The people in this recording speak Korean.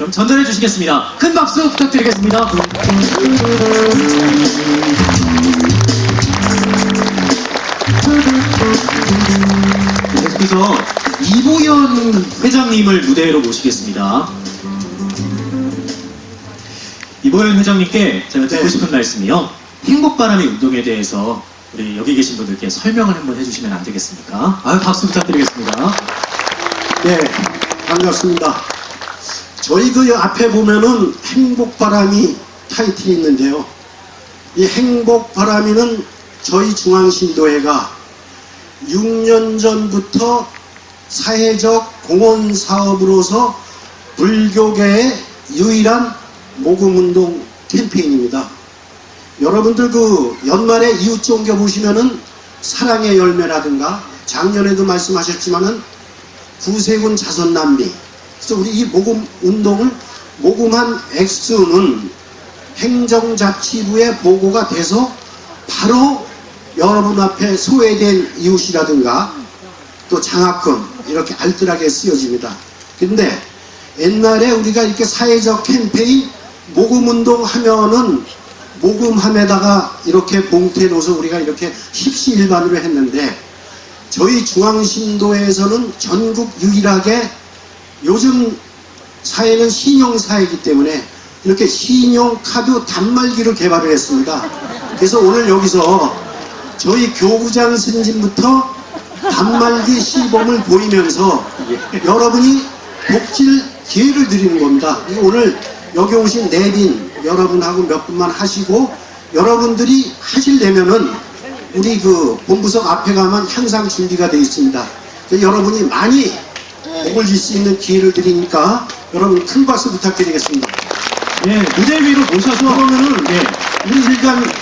그럼 전달해 주시겠습니다. 큰 박수 부탁드리겠습니다. 계속해서 이보연 회장님을 무대로 모시겠습니다. 이보연 회장님께 제가 듣고 네. 싶은 말씀이요. 행복바람의 운동에 대해서 우리 여기 계신 분들께 설명을 한번 해주시면 안 되겠습니까? 아 박수 부탁드리겠습니다. 네, 반갑습니다. 저희 그 앞에 보면은 행복바람이 타이틀이 있는데요. 이 행복바람이는 저희 중앙신도회가 6년 전부터 사회적 공헌 사업으로서 불교계의 유일한 모금운동 캠페인입니다. 여러분들 그 연말에 이웃 종교 보시면은 사랑의 열매라든가 작년에도 말씀하셨지만은 구세군 자선 남비. 그래서 우리 이 모금 운동을 모금한 액수는 행정자치부에 보고가 돼서 바로 여러분 앞에 소외된 이웃이라든가 또 장학금 이렇게 알뜰하게 쓰여집니다. 근데 옛날에 우리가 이렇게 사회적 캠페인 모금 운동 하면은 모금함에다가 이렇게 봉투에 넣어서 우리가 이렇게 십시일반으로 했는데 저희 중앙신도에서는 전국 유일하게 요즘 사회는 신용사회이기 때문에 이렇게 신용 카드 단말기를 개발을 했습니다. 그래서 오늘 여기서 저희 교구장 승진부터 단말기 시범을 보이면서 여러분이 복질 기회를 드리는 겁니다. 오늘 여기 오신 내빈 여러분하고 몇 분만 하시고 여러분들이 하시려면은 우리 그 본부석 앞에 가면 항상 준비가 되어 있습니다. 여러분이 많이 목을 질수 있는 기회를 드리니까 여러분 큰 박수 부탁드리겠습니다. 예, 무대 위로 모셔서 그러면은 예, 우리 일단